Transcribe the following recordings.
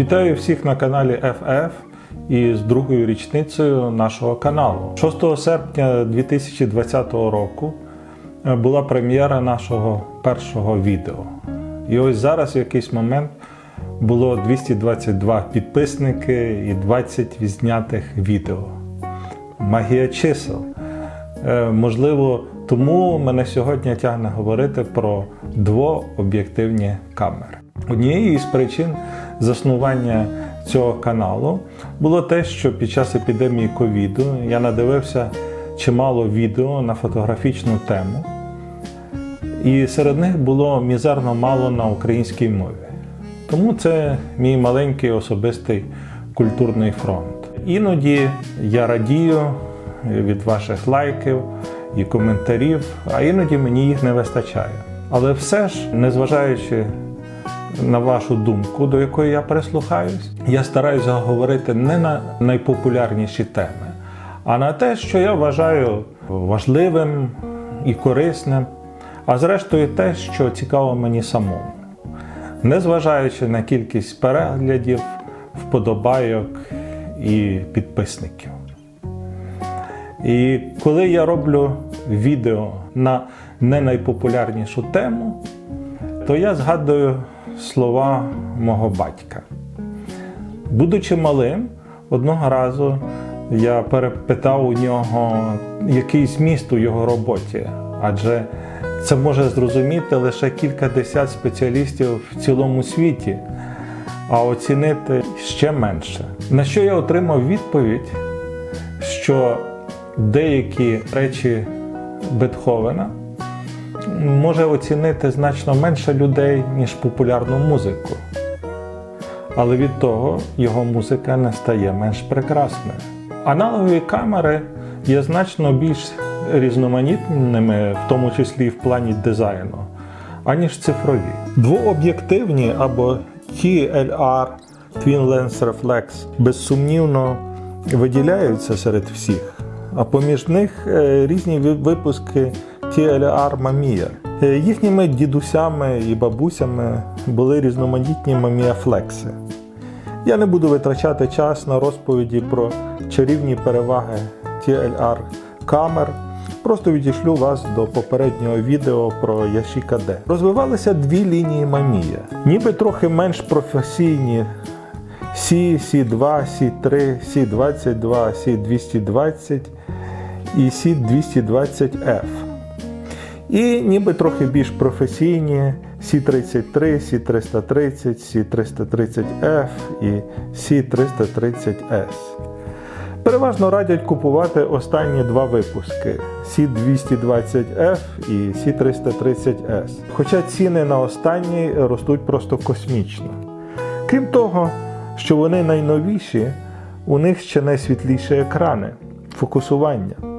Вітаю всіх на каналі FF і з другою річницею нашого каналу. 6 серпня 2020 року е, була прем'єра нашого першого відео. І ось зараз в якийсь момент було 222 підписники і 20 відзнятих відео. Магія чисел. Е, Можливо, тому мене сьогодні тягне говорити про двооб'єктивні камери. Однією із причин заснування цього каналу було те, що під час епідемії ковіду я надивився чимало відео на фотографічну тему, і серед них було мізерно мало на українській мові. Тому це мій маленький особистий культурний фронт. Іноді я радію від ваших лайків і коментарів, а іноді мені їх не вистачає. Але все ж, незважаючи на вашу думку, до якої я прислухаюсь, я стараюся говорити не на найпопулярніші теми, а на те, що я вважаю важливим і корисним, а зрештою те, що цікаво мені самому незважаючи на кількість переглядів, вподобайок і підписників. І коли я роблю відео на не найпопулярнішу тему, то я згадую слова мого батька. Будучи малим, одного разу я перепитав у нього, який зміст у його роботі, адже це може зрозуміти лише кілька десят спеціалістів в цілому світі, а оцінити ще менше. На що я отримав відповідь, що деякі речі Бетховена може оцінити значно менше людей, ніж популярну музику. Але від того його музика не стає менш прекрасною. Аналогові камери є значно більш різноманітними, в тому числі і в плані дизайну, аніж цифрові. Двооб'єктивні або TLR Twin Lens Reflex безсумнівно виділяються серед всіх, а поміж них е, різні випуски TLR Mamiya. Е, Їхніми дідусями і бабусями були різноманітні Mamiya флекси. Я не буду витрачати час на розповіді про чарівні переваги TLR камер. Просто відійшлю вас до попереднього відео про Yashica D. Розвивалися дві лінії Mamiya, ніби трохи менш професійні C, C2, C3, C22, C220 і C220F. І ніби трохи більш професійні C33, C330, C330F і C330S. Переважно радять купувати останні два випуски C220F і C330S. Хоча ціни на останній ростуть просто космічно. Крім того, що вони найновіші, у них ще найсвітліші екрани, фокусування.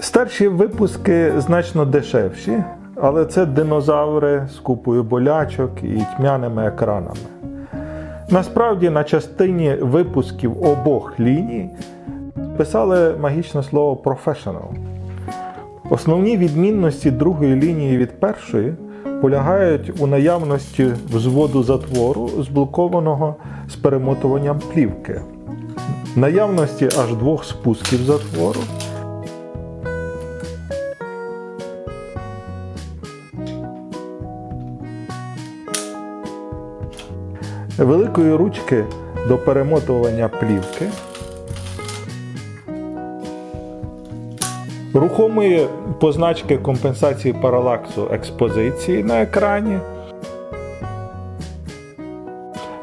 Старші випуски значно дешевші, але це динозаври з купою болячок і тьмяними екранами. Насправді на частині випусків обох ліній писали магічне слово professional. Основні відмінності другої лінії від першої полягають у наявності взводу затвору, зблокованого з перемотуванням плівки, наявності аж двох спусків затвору. Великої ручки до перемотування плівки, рухомої позначки компенсації паралаксу експозиції на екрані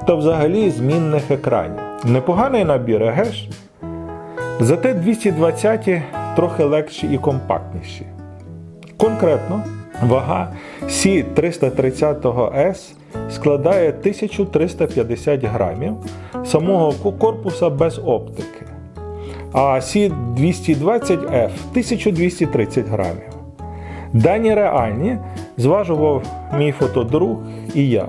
та взагалі змінних екранів. Непоганий набір, еге ж? Зате 220 трохи легші і компактніші. Конкретно, вага C330S складає 1350 грамів самого корпуса без оптики, а C220F 1230 грамів. Дані реальні зважував мій фотодруг і я.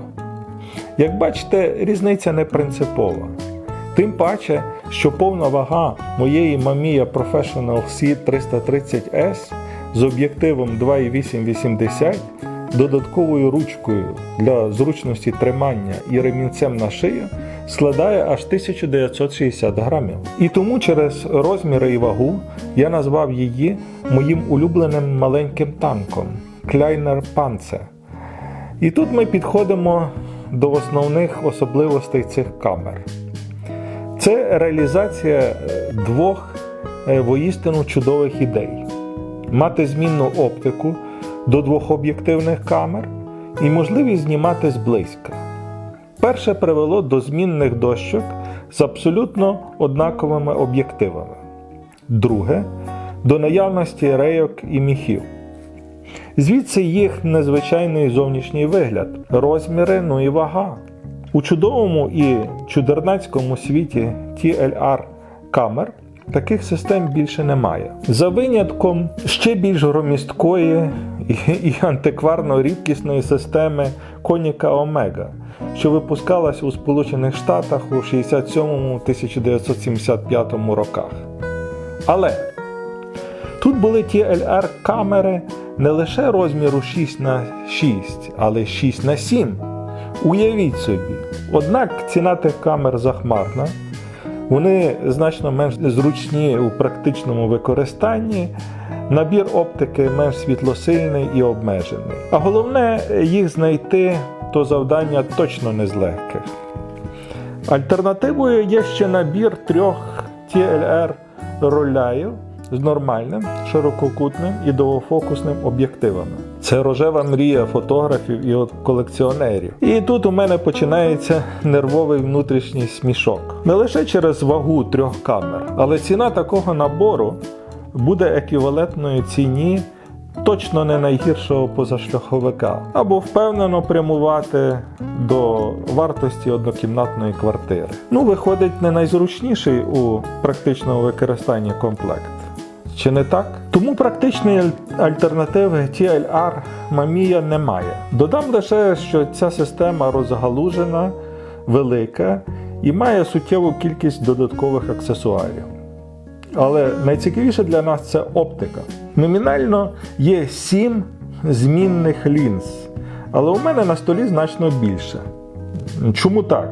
Як бачите, різниця не принципова. Тим паче, що повна вага моєї Mamiya Professional C330S з об'єктивом 2,880 додатковою ручкою для зручності тримання і ремінцем на шию складає аж 1960 грамів. І тому через розміри і вагу я назвав її моїм улюбленим маленьким танком Kleiner Panzer. І тут ми підходимо до основних особливостей цих камер. Це реалізація е, двох е, воістину чудових ідей: мати змінну оптику до двох об'єктивних камер і можливість знімати зблизька. Перше привело до змінних дощок з абсолютно однаковими об'єктивами. Друге до наявності рейок і міхів. Звідси їх незвичайний зовнішній вигляд, розміри, ну і вага. У чудовому і чудернацькому світі TLR камер таких систем більше немає. За винятком ще більш громісткої і, антикварно рідкісної системи Коніка Омега, що випускалась у Сполучених Штатах у 67-1975 роках. Але Тут були ті LR камери не лише розміру 6 на 6, але 6 на 7. Уявіть собі. Однак ціна тих камер захмарна, вони значно менш зручні у практичному використанні, набір оптики менш світлосильний і обмежений. А головне, їх знайти то завдання точно не з легких. Альтернативою є ще набір трьох TLR роляїв з нормальним, ширококутним і довгофокусним об'єктивами. Це рожева мрія фотографів і колекціонерів. І тут у мене починається нервовий внутрішній смішок. Не лише через вагу трьох камер, але ціна такого набору буде еквівалентною ціні точно не найгіршого позашляховика, або впевнено прямувати до вартості однокімнатної квартири. Ну, виходить, не найзручніший у практичному використанні комплект. Чи не так? Тому практичної альтернативи TLR Mamiya немає. Додам лише, що ця система розгалужена, велика і має суттєву кількість додаткових аксесуарів. Але найцікавіше для нас це оптика. Номінально є 7 змінних лінз, але у мене на столі значно більше. Чому так?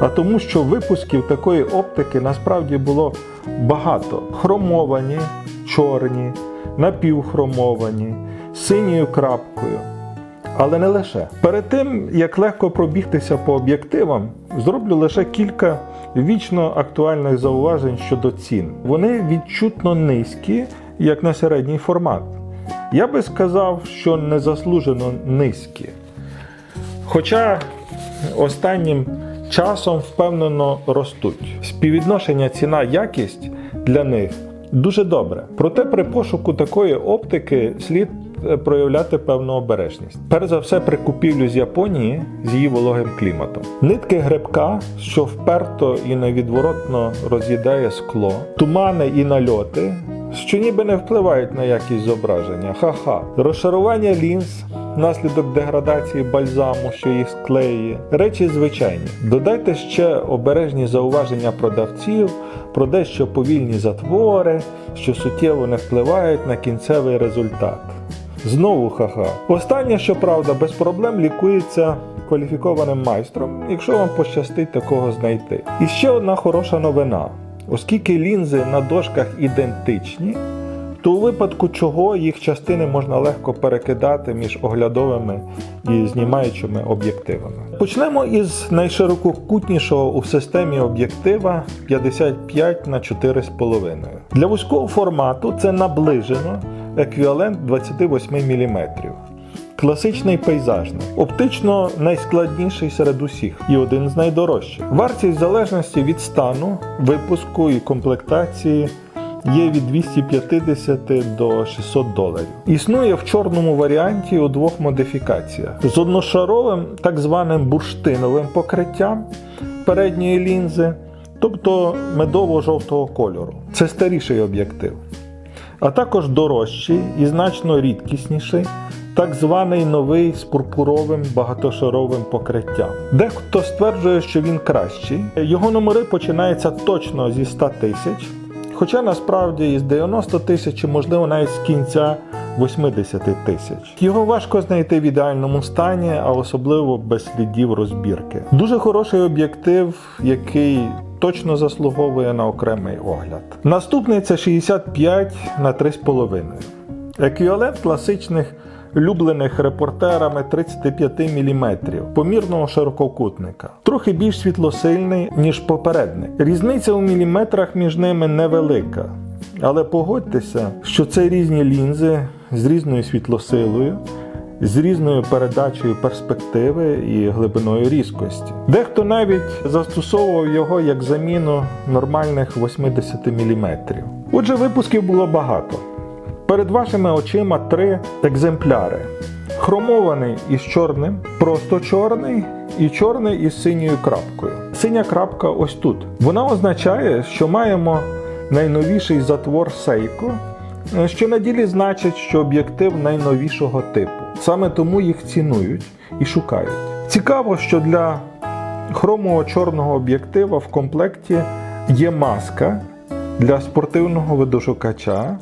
А тому, що випусків такої оптики насправді було багато: хромовані, чорні, напівхромовані, синьою крапкою. Але не лише. Перед тим, як легко пробігтися по об'єктивам, зроблю лише кілька вічно актуальних зауважень щодо цін. Вони відчутно низькі, як на середній формат. Я би сказав, що незаслужено низькі. Хоча останнім часом впевнено ростуть. Співвідношення ціна-якість для них дуже добре. Проте при пошуку такої оптики слід проявляти певну обережність. Перш за все, при купівлю з Японії з її вологим кліматом. Нитки грибка, що вперто і невідворотно роз'їдає скло, тумани і нальоти. Що ніби не впливають на якість зображення. Ха-ха. Розшарування лінз, наслідок деградації бальзаму, що їх склеює. Речі звичайні. Додайте ще обережні зауваження продавців про дещо повільні затвори, що суттєво не впливають на кінцевий результат. Знову ха-ха. Останнє, щоправда, без проблем лікується кваліфікованим майстром, якщо вам пощастить такого знайти. І ще одна хороша новина. Оскільки лінзи на дошках ідентичні, то у випадку чого їх частини можна легко перекидати між оглядовими і знімаючими об'єктивами. Почнемо із найширококутнішого у системі об'єктива 55 на 4,5. Для вузького формату це наближено еквівалент 28 мм. Класичний пейзажник, оптично найскладніший серед усіх і один з найдорожчих. Вартість в залежності від стану, випуску і комплектації є від 250 до 600 доларів. Існує в чорному варіанті у двох модифікаціях: з одношаровим так званим бурштиновим покриттям передньої лінзи, тобто медово-жовтого кольору. Це старіший об'єктив а також дорожчий і значно рідкісніший, так званий новий з пурпуровим багатошаровим покриттям. Дехто стверджує, що він кращий. Його номери починаються точно зі 100 тисяч, хоча насправді із 90 тисяч, можливо, навіть з кінця 80 тисяч. Його важко знайти в ідеальному стані, а особливо без слідів розбірки. Дуже хороший об'єктив, який точно заслуговує на окремий огляд. Наступний це 65 на 3,5. Еквівалент класичних люблених репортерами 35 мм помірного ширококутника. Трохи більш світлосильний, ніж попередник. Різниця у міліметрах між ними невелика. Але погодьтеся, що це різні лінзи з різною світлосилою, з різною передачею перспективи і глибиною різкості. Дехто навіть застосовував його як заміну нормальних 80 мм. Отже, випусків було багато. Перед вашими очима три екземпляри: хромований із чорним, просто чорний і чорний із синьою крапкою. Синя крапка ось тут. Вона означає, що маємо найновіший затвор Seiko, що на ділі значить, що об'єктив найновішого типу. Саме тому їх цінують і шукають. Цікаво, що для хромового чорного об'єктива в комплекті є маска для спортивного видошукача.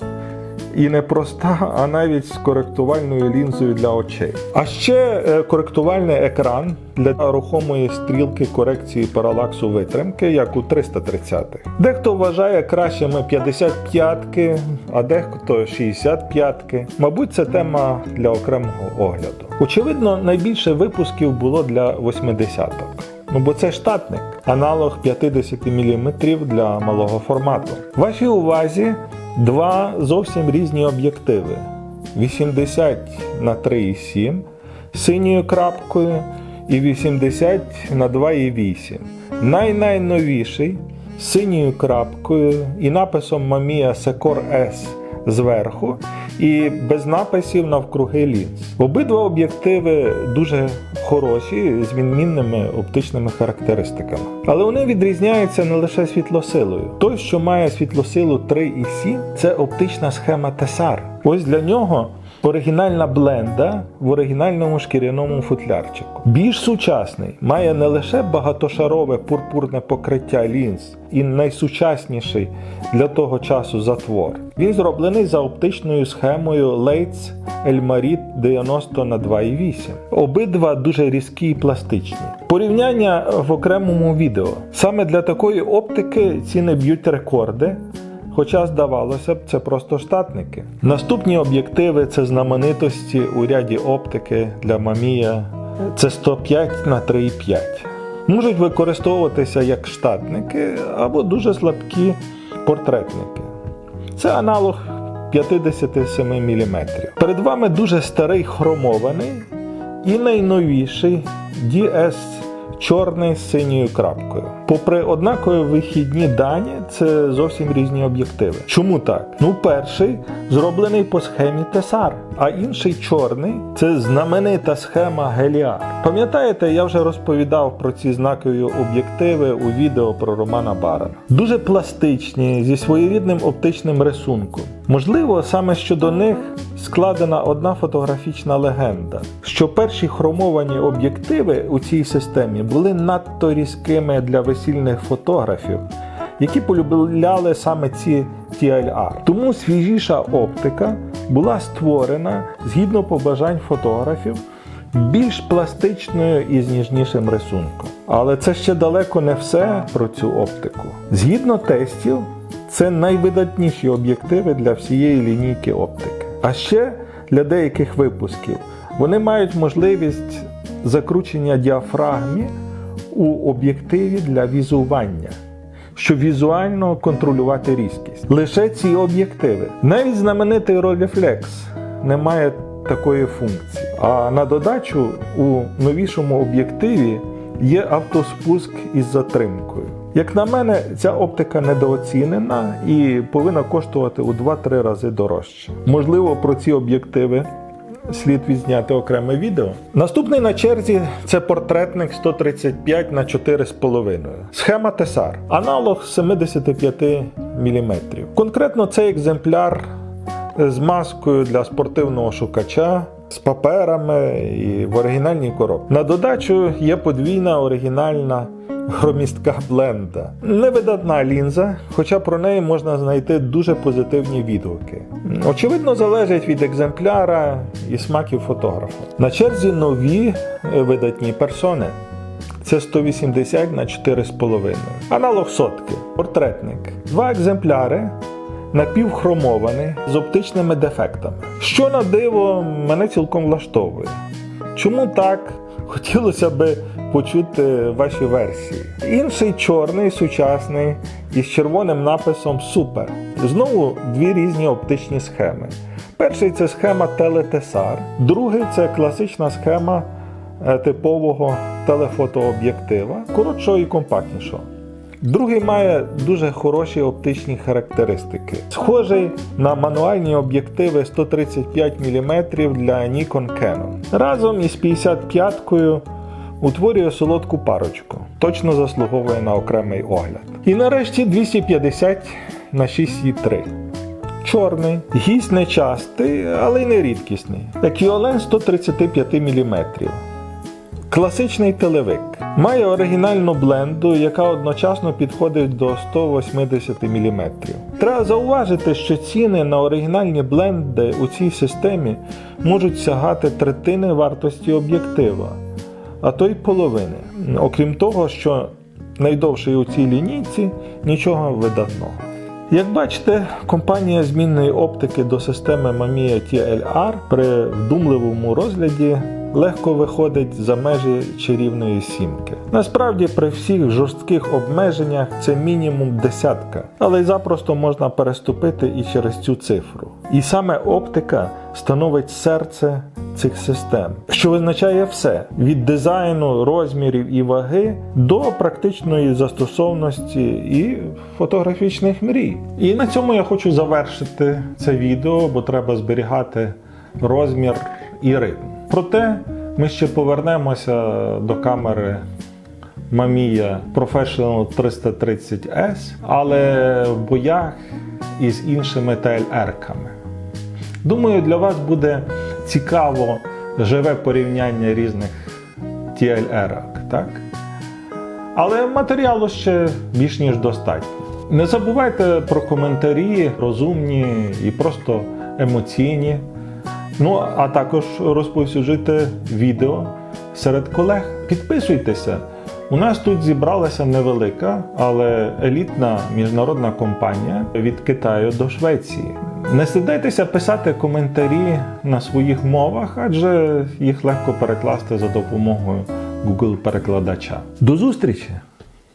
І не проста, а навіть з коректувальною лінзою для очей. А ще е, коректувальний екран для рухомої стрілки корекції паралаксу витримки, як у 330-х. Дехто вважає кращими 55-ки, а дехто 65-ки. Мабуть, це тема для окремого огляду. Очевидно, найбільше випусків було для 80-ок. Ну бо це штатник, аналог 50 мм для малого формату. Вашій увазі два зовсім різні об'єктиви: 80 на 3,7 з синьою крапкою і 80 на 2,8. Найнайновіший синьою крапкою і написом Mamiya Secor S зверху і без написів навкруги лінз. Обидва об'єктиви дуже хороші з відмінними оптичними характеристиками. Але вони відрізняються не лише світлосилою. Той, що має світлосилу 3,7, це оптична схема Тесар. Ось для нього. Оригінальна бленда в оригінальному шкіряному футлярчику. Більш сучасний має не лише багатошарове пурпурне покриття лінз і найсучасніший для того часу затвор. Він зроблений за оптичною схемою Leitz Elmarit 90 на 2,8. Обидва дуже різкі і пластичні. Порівняння в окремому відео. Саме для такої оптики ціни б'ють рекорди. Хоча, здавалося б, це просто штатники. Наступні об'єктиви це знаменитості у ряді оптики для Mamiya. Це 105 на 3,5. Можуть використовуватися як штатники або дуже слабкі портретники. Це аналог 57 мм. Перед вами дуже старий хромований і найновіший DS чорний з синьою крапкою. Попри однакові вихідні дані, це зовсім різні об'єктиви. Чому так? Ну, перший зроблений по схемі Тесар, а інший чорний це знаменита схема Геліар. Пам'ятаєте, я вже розповідав про ці знакові об'єктиви у відео про Романа Барана. Дуже пластичні, зі своєрідним оптичним рисунком. Можливо, саме щодо них складена одна фотографічна легенда, що перші хромовані об'єктиви у цій системі були надто різкими для весільних фотографів, які полюбляли саме ці TLR. Тому свіжіша оптика була створена згідно побажань фотографів більш пластичною і з ніжнішим рисунком. Але це ще далеко не все про цю оптику. Згідно тестів, це найвидатніші об'єктиви для всієї лінійки оптики. А ще для деяких випусків вони мають можливість закручення діафрагмі у об'єктиві для візування, щоб візуально контролювати різкість. Лише ці об'єктиви. Навіть знаменитий Rolleiflex не має такої функції. А на додачу у новішому об'єктиві є автоспуск із затримкою. Як на мене, ця оптика недооцінена і повинна коштувати у 2-3 рази дорожче. Можливо, про ці об'єктиви слід відзняти окреме відео. Наступний на черзі це портретник 135 на 4,5. Схема Тесар. Аналог 75 мм. Конкретно цей екземпляр з маскою для спортивного шукача з паперами і в оригінальній коробці. На додачу є подвійна оригінальна громістка бленда. Невидатна лінза, хоча про неї можна знайти дуже позитивні відгуки. Очевидно, залежить від екземпляра і смаків фотографа. На черзі нові е, видатні персони. Це 180 на 4,5. Аналог сотки. Портретник. Два екземпляри напівхромований з оптичними дефектами. Що на диво мене цілком влаштовує. Чому так? Хотілося би почути ваші версії. Інший чорний, сучасний із червоним написом Супер. Знову дві різні оптичні схеми. Перший це схема телетесар, другий це класична схема е, типового телефотооб'єктива, коротшого і компактнішого. Другий має дуже хороші оптичні характеристики. Схожий на мануальні об'єктиви 135 мм для Nikon Canon. Разом із 55-кою утворює солодку парочку. Точно заслуговує на окремий огляд. І нарешті 250 на 6,3. Чорний, гість нечастий, але й не рідкісний. Еквіолент 135 мм. Класичний телевик. Має оригінальну бленду, яка одночасно підходить до 180 мм. Треба зауважити, що ціни на оригінальні бленди у цій системі можуть сягати третини вартості об'єктива, а то й половини. Окрім того, що найдовший у цій лінійці нічого видатного. Як бачите, компанія змінної оптики до системи Mamiya TLR при вдумливому розгляді легко виходить за межі чарівної сімки. Насправді, при всіх жорстких обмеженнях це мінімум десятка, але й запросто можна переступити і через цю цифру. І саме оптика становить серце цих систем, що визначає все від дизайну, розмірів і ваги до практичної застосовності і фотографічних мрій. І на цьому я хочу завершити це відео, бо треба зберігати розмір і ритм. Проте ми ще повернемося до камери Mamiya Professional 330S, але в боях із іншими TLR-ками. Думаю, для вас буде цікаво живе порівняння різних TLR-ок, так? Але матеріалу ще більш ніж достатньо. Не забувайте про коментарі, розумні і просто емоційні. Ну, а також розповсюджуйте відео серед колег. Підписуйтеся. У нас тут зібралася невелика, але елітна міжнародна компанія від Китаю до Швеції. Не стидайтеся писати коментарі на своїх мовах, адже їх легко перекласти за допомогою Google перекладача. До зустрічі!